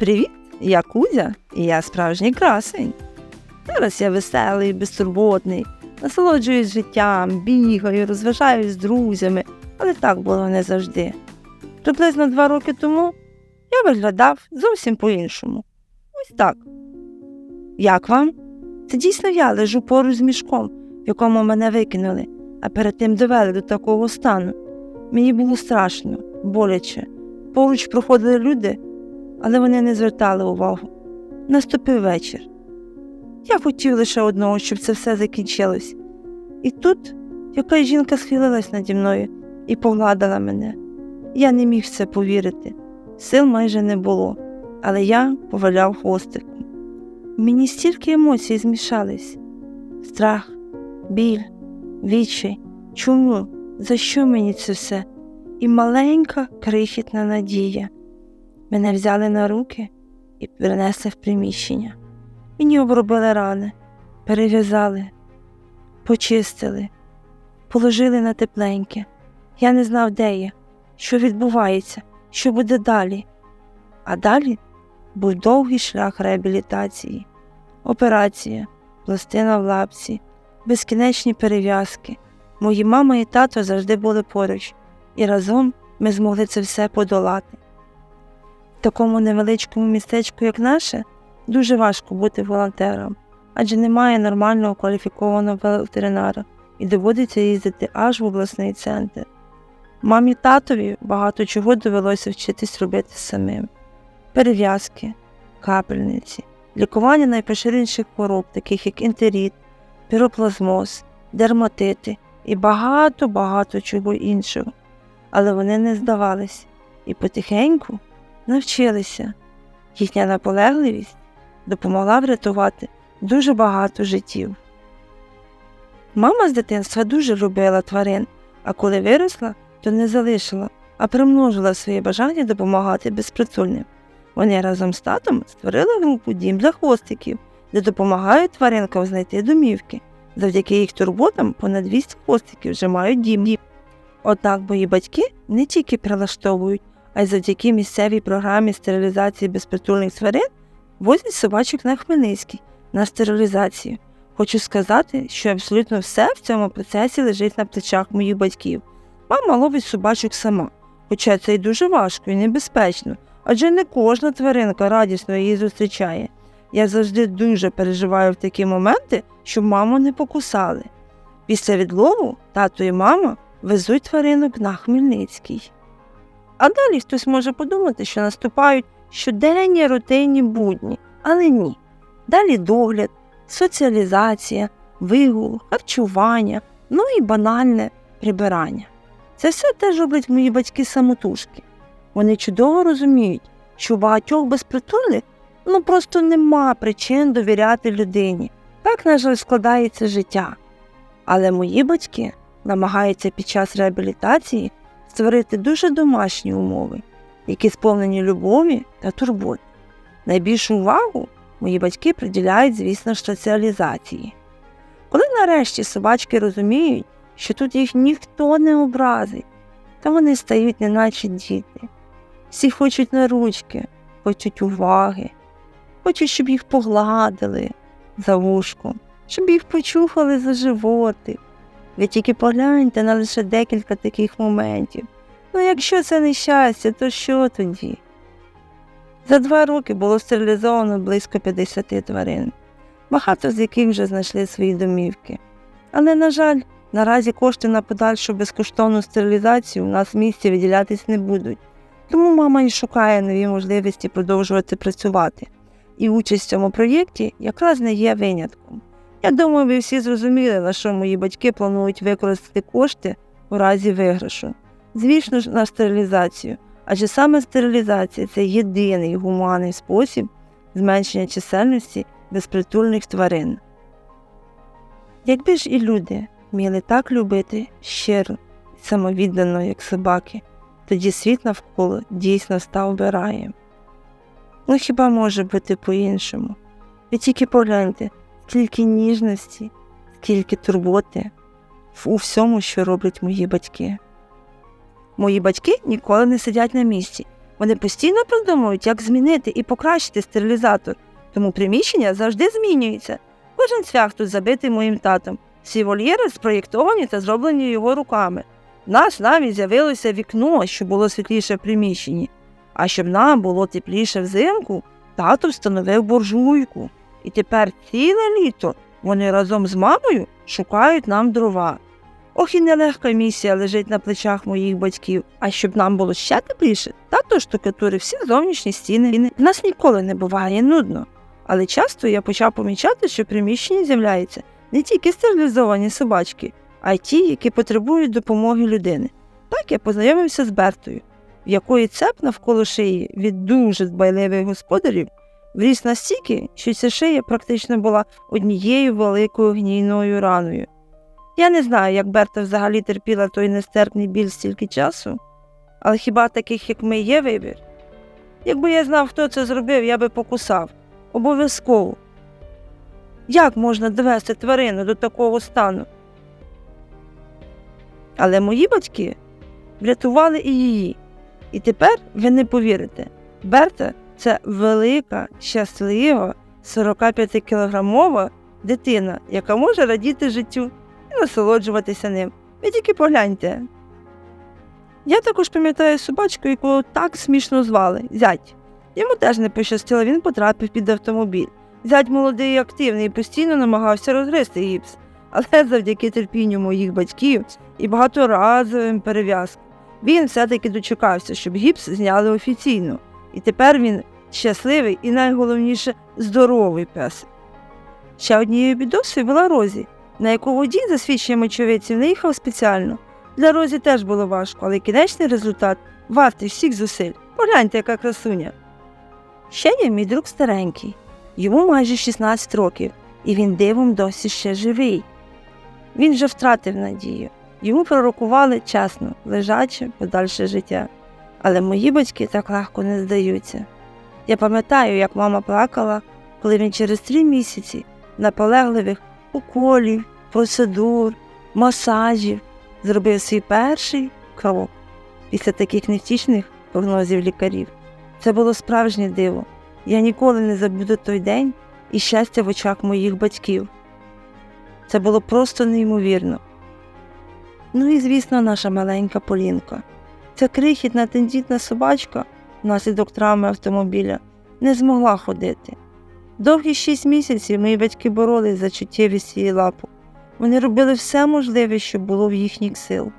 Привіт, я Кузя, і я справжній красень. Зараз я веселий, безтурботний, насолоджуюсь життям, бігаю, розважаюсь з друзями, але так було не завжди. Приблизно два роки тому я виглядав зовсім по-іншому. Ось так. Як вам? Це дійсно я лежу поруч з мішком, в якому мене викинули, а перед тим довели до такого стану. Мені було страшно, боляче. Поруч проходили люди, але вони не звертали увагу. Наступив вечір. Я хотів лише одного, щоб це все закінчилось. І тут якась жінка схилилась наді мною і погладила мене. Я не міг це повірити. Сил майже не було, але я поваляв хвостиком. Мені стільки емоцій змішались: страх, біль, відчай. Чому? За що мені це все? І маленька крихітна надія. Мене взяли на руки і перенесли в приміщення. Мені обробили рани, перев'язали, почистили, положили на тепленьке. Я не знав, де я, що відбувається, що буде далі. А далі був довгий шлях реабілітації, операція, пластина в лапці, безкінечні перев'язки. Мої мама і тато завжди були поруч, і разом ми змогли це все подолати. Такому невеличкому містечку, як наше, дуже важко бути волонтером, адже немає нормального кваліфікованого ветеринара і доводиться їздити аж в обласний центр. Мамі татові багато чого довелося вчитись робити самим: перев'язки, капельниці, лікування найпоширеніших хвороб, таких як інтеріт, піроплазмоз, дерматити і багато-багато чого іншого. Але вони не здавались і потихеньку навчилися. Їхня наполегливість допомогла врятувати дуже багато життів. Мама з дитинства дуже любила тварин, а коли виросла, то не залишила, а примножила своє бажання допомагати безпритульним. Вони разом з татом створили групу Дім для хвостиків, де допомагають тваринкам знайти домівки. Завдяки їх турботам понад 200 хвостиків вже мають дім. Однак мої батьки не тільки прилаштовують, а й завдяки місцевій програмі стерилізації безпритульних тварин возять собачок на Хмельницький на стерилізацію. Хочу сказати, що абсолютно все в цьому процесі лежить на плечах моїх батьків. Мама ловить собачок сама, хоча це й дуже важко і небезпечно, адже не кожна тваринка радісно її зустрічає. Я завжди дуже переживаю в такі моменти, щоб маму не покусали. Після відлову тато і мама везуть тваринок на Хмельницький. А далі хтось може подумати, що наступають щоденні рутинні будні, але ні. Далі догляд, соціалізація, вигул, харчування, ну і банальне прибирання. Це все теж роблять мої батьки самотужки. Вони чудово розуміють, що у багатьох безпритульних ну просто нема причин довіряти людині. Так, на жаль, складається життя. Але мої батьки намагаються під час реабілітації створити дуже домашні умови, які сповнені любові та турботи. Найбільшу увагу мої батьки приділяють, звісно соціалізації. Коли нарешті собачки розуміють, що тут їх ніхто не образить, то вони стають неначе діти. Всі хочуть на ручки, хочуть уваги, хочуть, щоб їх погладили за вушком, щоб їх почухали за животик. Ви тільки погляньте на лише декілька таких моментів. Ну, якщо це не щастя, то що тоді? За два роки було стерилізовано близько 50 тварин, багато з яких вже знайшли свої домівки. Але, на жаль, наразі кошти на подальшу безкоштовну стерилізацію у нас в місті виділятись не будуть, тому мама і шукає нові можливості продовжувати працювати. І участь в цьому проєкті якраз не є винятком. Я думаю, ви всі зрозуміли, на що мої батьки планують використати кошти у разі виграшу. Звісно ж, на стерилізацію, адже саме стерилізація це єдиний гуманний спосіб зменшення чисельності безпритульних тварин. Якби ж і люди вміли так любити щиро і самовіддано, як собаки, тоді світ навколо дійсно став би раєм. Ну хіба може бути по-іншому? Ви тільки погляньте, скільки ніжності, скільки турботи у всьому, що роблять мої батьки. Мої батьки ніколи не сидять на місці. Вони постійно продумують, як змінити і покращити стерилізатор, тому приміщення завжди змінюється. Кожен цвях тут забитий моїм татом. Всі вольєри спроєктовані та зроблені його руками. В нас навіть з'явилося вікно, щоб було світліше в приміщенні. А щоб нам було тепліше взимку, тато встановив буржуйку. І тепер ціле літо вони разом з мамою шукають нам дрова. Ох і нелегка місія лежить на плечах моїх батьків. А щоб нам було ще тепліше, тато штукатурив всі зовнішні стіни. В нас ніколи не буває нудно. Але часто я почав помічати, що в приміщенні з'являються не тільки стерилізовані собачки, а й ті, які потребують допомоги людини. Так я познайомився з Бертою, в якої цеп навколо шиї від дуже дбайливих господарів вріс настільки, що ця шия практично була однією великою гнійною раною. Я не знаю, як Берта взагалі терпіла той нестерпний біль стільки часу, але хіба таких, як ми, є вибір? Якби я знав, хто це зробив, я би покусав. Обов'язково. Як можна довести тварину до такого стану? Але мої батьки врятували і її. І тепер ви не повірите, Берта це велика, щаслива, 45-кілограмова дитина, яка може радіти життю і насолоджуватися ним. Ви тільки погляньте. Я також пам'ятаю собачку, яку так смішно звали зять. Йому теж не пощастило, він потрапив під автомобіль. Зять молодий і активний і постійно намагався розгризти гіпс, але завдяки терпінню моїх батьків і багаторазовим перев'язкам він все-таки дочекався, щоб гіпс зняли офіційно. І тепер він щасливий і найголовніше здоровий пес. Ще однією бідосою була Розі, на яку водій за свідченням очевидців не їхав спеціально. Для Розі теж було важко, але кінечний результат вартий всіх зусиль. Погляньте, яка красуня. Ще є мій друг старенький. Йому майже 16 років, і він дивом досі ще живий. Він вже втратив надію. Йому пророкували чесно, лежаче, подальше життя. Але мої батьки так легко не здаються. Я пам'ятаю, як мама плакала, коли він через три місяці наполегливих уколів, процедур, масажів зробив свій перший крок після таких невтішних прогнозів лікарів. Це було справжнє диво. Я ніколи не забуду той день і щастя в очах моїх батьків. Це було просто неймовірно. Ну і, звісно, наша маленька Полінка. Ця крихітна тендітна собачка, внаслідок травми автомобіля, не змогла ходити. Довгі шість місяців мої батьки боролись за чуттєвість її лапу. Вони робили все можливе, що було в їхніх сил.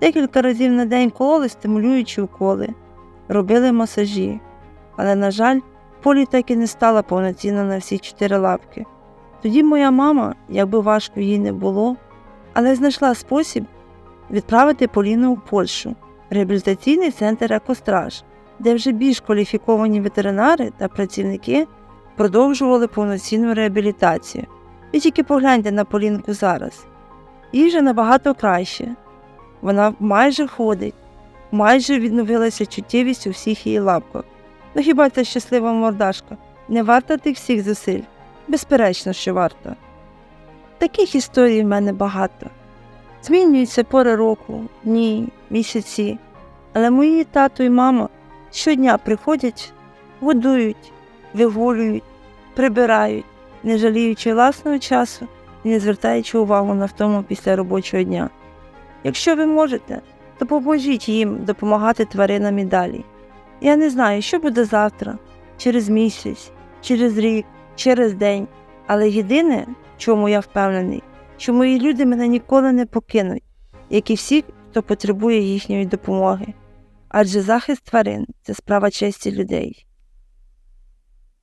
Декілька разів на день кололи стимулюючі уколи, робили масажі, але, на жаль, Полі так і не стала повноцінна на всі чотири лапки. Тоді моя мама, якби важко їй не було, але знайшла спосіб відправити Поліну у Польщу, реабілітаційний центр Екостраж, де вже більш кваліфіковані ветеринари та працівники продовжували повноцінну реабілітацію. Ви тільки погляньте на Полінку зараз. Їй вже набагато краще. Вона майже ходить, майже відновилася чуттєвість у всіх її лапках. Ну хіба ця щаслива мордашка не варта тих всіх зусиль? Безперечно, що варта. Таких історій в мене багато. Змінюються пори року, дні, місяці, але мої тато і мама щодня приходять, годують, вигулюють, прибирають, не жаліючи власного часу і не звертаючи увагу на втому після робочого дня. Якщо ви можете, то поможіть їм допомагати тваринам і далі. Я не знаю, що буде завтра, через місяць, через рік, через день, але єдине, чому я впевнений, що мої люди мене ніколи не покинуть, як і всі, хто потребує їхньої допомоги. Адже захист тварин це справа честі людей.